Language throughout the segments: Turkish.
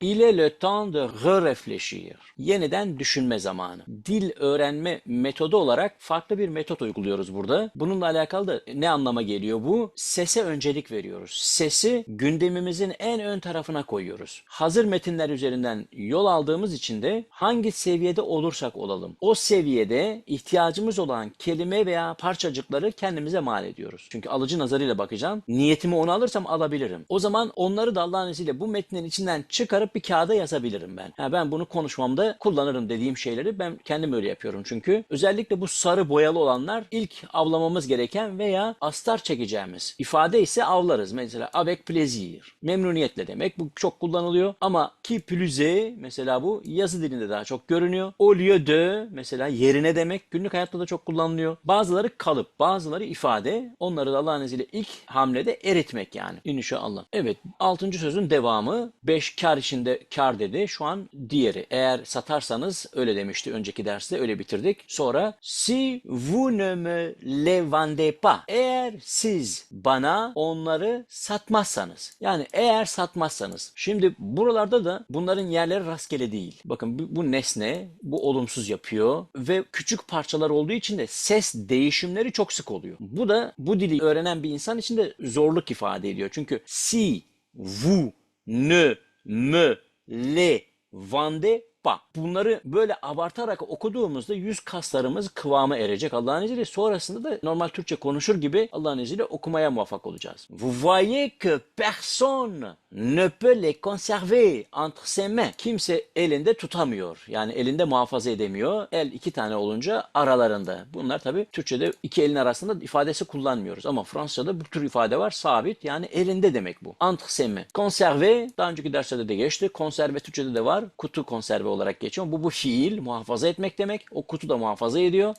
Il est le temps de re-réfléchir. Yeniden düşünme zamanı. Dil öğrenme metodu olarak farklı bir metot uyguluyoruz burada. Bununla alakalı da ne anlama geliyor bu? Sese öncelik veriyoruz. Sesi gündemimizin en ön tarafına koyuyoruz. Hazır metinler üzerinden yol aldığımız için de hangi seviyede olursak olalım. O seviyede ihtiyacımız olan kelime veya parçacıkları kendimize mal ediyoruz. Çünkü alıcı nazarıyla bakacağım. Niyetimi onu alırsam alabilirim. O zaman onları da Allah'ın izniyle bu metnin içinden çıkarıp bir kağıda yazabilirim ben. Ha, ben bunu konuşmamda kullanırım dediğim şeyleri ben kendim öyle yapıyorum çünkü. Özellikle bu sarı boyalı olanlar ilk avlamamız gereken veya astar çekeceğimiz ifade ise avlarız. Mesela avec plaisir. Memnuniyetle demek. Bu çok kullanılıyor. Ama qui plus mesela bu yazı dilinde daha çok görünüyor. Au lieu de mesela yerine demek günlük hayatta da çok kullanılıyor. Bazıları kalıp, bazıları ifade. Onları da Allah'ın izniyle ilk hamlede eritmek yani. İnşallah. Evet. Altıncı sözün devamı. Beş kar içinde kar dedi. Şu an diğeri. Eğer satarsanız öyle demişti önceki derste öyle bitirdik. Sonra si vous ne me les pas. Eğer siz bana onları satmazsanız. Yani eğer satmazsanız. Şimdi buralarda da bunların yerleri rastgele değil. Bakın bu nesne, bu olumsuz yapıyor ve küçük parçalar olduğu için de ses değişimleri çok sık oluyor. Bu da bu dili öğrenen bir insan için de zorluk ifade ediyor. Çünkü si vous ne me les vendez pas. Bunları böyle abartarak okuduğumuzda yüz kaslarımız kıvama erecek Allah'ın izniyle. Sonrasında da normal Türkçe konuşur gibi Allah'ın izniyle okumaya muvaffak olacağız. Vous voyez que personne ne peut les conserver entre ses mains. Kimse elinde tutamıyor. Yani elinde muhafaza edemiyor. El iki tane olunca aralarında. Bunlar tabii Türkçe'de iki elin arasında ifadesi kullanmıyoruz. Ama Fransızca'da bu tür ifade var. Sabit yani elinde demek bu. Entre ses mains. Conserver daha önceki derslerde de geçti. Konserve Türkçe'de de var. Kutu konserve olarak geçiyor. Bu bu fiil muhafaza etmek demek. O kutu da muhafaza ediyor.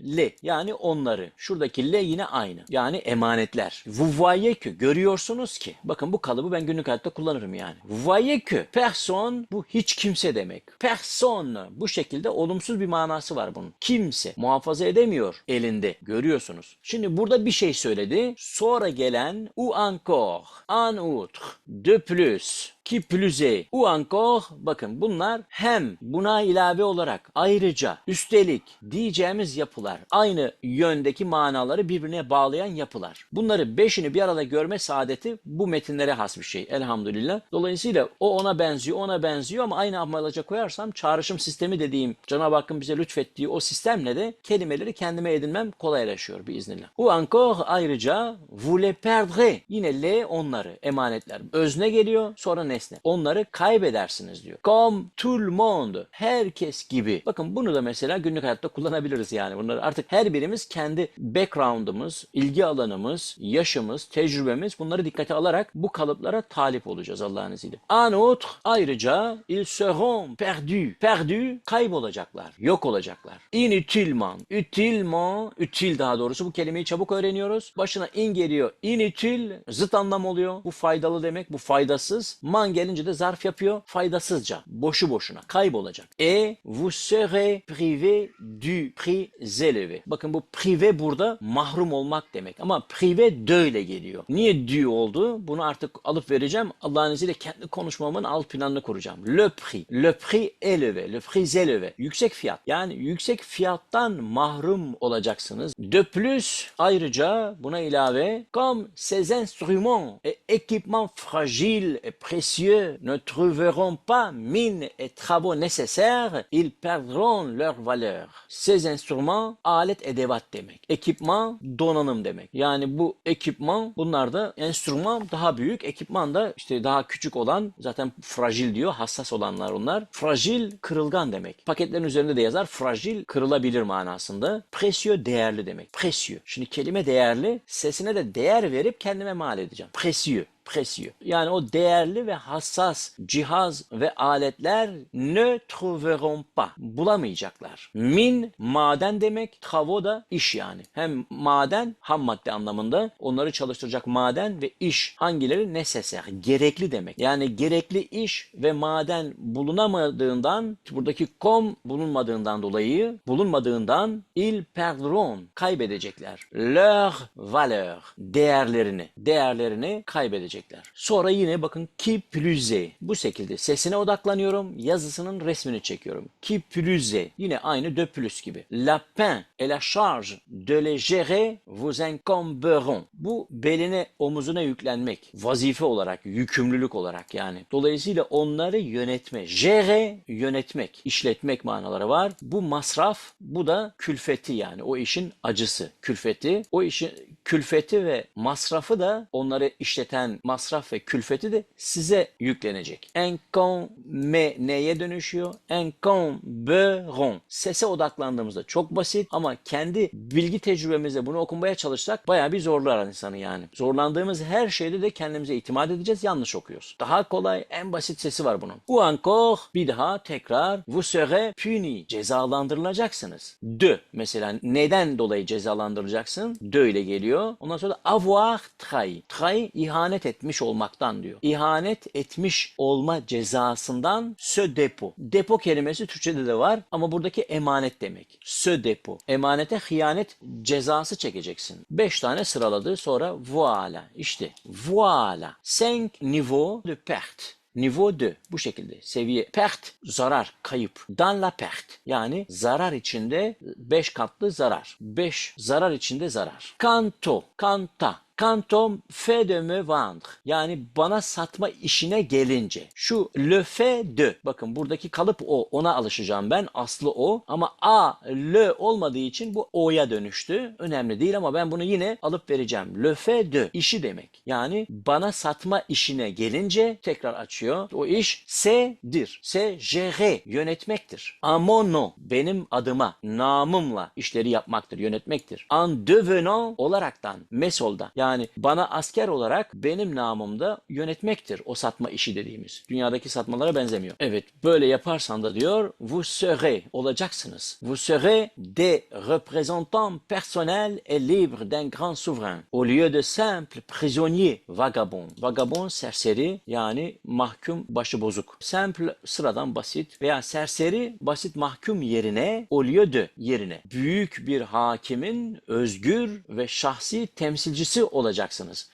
Les yani onları. Şuradaki le yine aynı. Yani emanetler. Que görüyorsunuz ki. Bakın bu kalıbı ben günlük hayatta kullanırım yani. Que personne bu hiç kimse demek. Personne bu şekilde olumsuz bir manası var bunun. Kimse muhafaza edemiyor elinde. Görüyorsunuz. Şimdi burada bir şey söyledi. Sonra gelen ou encore, en outre, de plus, plus est ou encore bakın bunlar hem buna ilave olarak ayrıca üstelik diyeceğimiz yapılar aynı yöndeki manaları birbirine bağlayan yapılar. Bunları beşini bir arada görme saadeti bu metinlere has bir şey elhamdülillah. Dolayısıyla o ona benziyor ona benziyor ama aynı amalaca koyarsam çağrışım sistemi dediğim Cenab-ı Hakk'ın bize lütfettiği o sistemle de kelimeleri kendime edinmem kolaylaşıyor biiznillah. Ou encore ayrıca vous les perdrez yine le onları emanetler özne geliyor sonra nesne. Onları kaybedersiniz diyor. Comme tout le monde. Herkes gibi. Bakın bunu da mesela günlük hayatta kullanabiliriz yani. Bunları artık her birimiz kendi background'ımız, ilgi alanımız, yaşımız, tecrübemiz bunları dikkate alarak bu kalıplara talip olacağız Allah'ın izniyle. En outre ayrıca ils seront perdus. Perdus kaybolacaklar, yok olacaklar. Inutilement. Utilement, util daha doğrusu bu kelimeyi çabuk öğreniyoruz. Başına in geliyor. Inutil zıt anlam oluyor. Bu faydalı demek, bu faydasız. Man gelince de zarf yapıyor. Faydasızca, boşu boşuna, kaybolacak. Et vous serez privé du prix élevé. Bakın bu privé burada mahrum olmak demek. Ama privé de ile geliyor. Niye du oldu? Bunu artık alıp vereceğim. Allah'ın izniyle kendi konuşmamın alt planını kuracağım. Le prix. Le prix élevé. Le prix élevé. Yüksek fiyat. Yani yüksek fiyattan mahrum olacaksınız. De plus ayrıca buna ilave comme ces instruments et équipements fragiles et précieux ne trouveront pas mine et travaux nécessaires, ils perdront leur valeur. Ces instruments alet edevat demek. Ekipman donanım demek. Yani bu ekipman bunlar da enstrüman daha büyük. Ekipman da işte daha küçük olan zaten fragil diyor. Hassas olanlar onlar. Fragil kırılgan demek. Paketlerin üzerinde de yazar. Fragil kırılabilir manasında. Précieux değerli demek. Précieux. Şimdi kelime değerli sesine de değer verip kendime mal edeceğim. Précieux précieux. Yani o değerli ve hassas cihaz ve aletler ne trouveront pas. Bulamayacaklar. Min maden demek, travaux da iş yani. Hem maden ham madde anlamında onları çalıştıracak maden ve iş hangileri nécessaire, gerekli demek. Yani gerekli iş ve maden bulunamadığından buradaki kom bulunmadığından dolayı bulunmadığından il perdront kaybedecekler. Leur valeur değerlerini değerlerini kaybedecekler diyecekler. Sonra yine bakın plus est. Bu şekilde sesine odaklanıyorum. Yazısının resmini çekiyorum. Plus est. Yine aynı de plus gibi. La peine et la charge de les gérer vous incomberont. Bu beline omuzuna yüklenmek. Vazife olarak, yükümlülük olarak yani. Dolayısıyla onları yönetme. Gérer yönetmek, işletmek manaları var. Bu masraf, bu da külfeti yani. O işin acısı, külfeti. O işin külfeti ve masrafı da onları işleten masraf ve külfeti de size yüklenecek. Encombe neye dönüşüyor? Encomberon. Sese odaklandığımızda çok basit ama kendi bilgi tecrübemizde bunu okumaya çalışsak bayağı bir zorlar insanı yani. Zorlandığımız her şeyde de kendimize itimat edeceğiz yanlış okuyoruz. Daha kolay en basit sesi var bunun. Ou encore bir daha tekrar vous serez puni cezalandırılacaksınız. De mesela neden dolayı cezalandırılacaksın? De ile geliyor. Ondan sonra da avoir trahi. Trahi ihanet etmiş olmaktan diyor. İhanet etmiş olma cezasından se depo. Depo kelimesi Türkçede de var ama buradaki emanet demek. Se depo. Emanete hıyanet cezası çekeceksin. Beş tane sıraladı sonra voilà. İşte voilà. Cinq niveaux de perte. Niveau 2 bu şekilde. Seviye pert zarar kayıp. Dans la perte yani zarar içinde 5 katlı zarar. 5 zarar içinde zarar. Kanto kanta Kantom fait de me vendre. Yani bana satma işine gelince. Şu le fait de. Bakın buradaki kalıp o. Ona alışacağım ben. Aslı o. Ama a, le olmadığı için bu o'ya dönüştü. Önemli değil ama ben bunu yine alıp vereceğim. Le fait de. işi demek. Yani bana satma işine gelince tekrar açıyor. O iş c'est-dir. C'est gérer. Yönetmektir. A mon nom. Benim adıma. Namımla işleri yapmaktır. Yönetmektir. En devenant olaraktan. Mesolda. Yani bana asker olarak benim namımda yönetmektir o satma işi dediğimiz. Dünyadaki satmalara benzemiyor. Evet böyle yaparsan da diyor vous serez olacaksınız. Vous serez des représentants personnels et libres d'un grand souverain au lieu de simples prisonniers vagabonds. Vagabond serseri yani mahkum başıbozuk. Simple sıradan basit veya serseri basit mahkum yerine au lieu de yerine büyük bir hakimin özgür ve şahsi temsilcisi olacaksınız.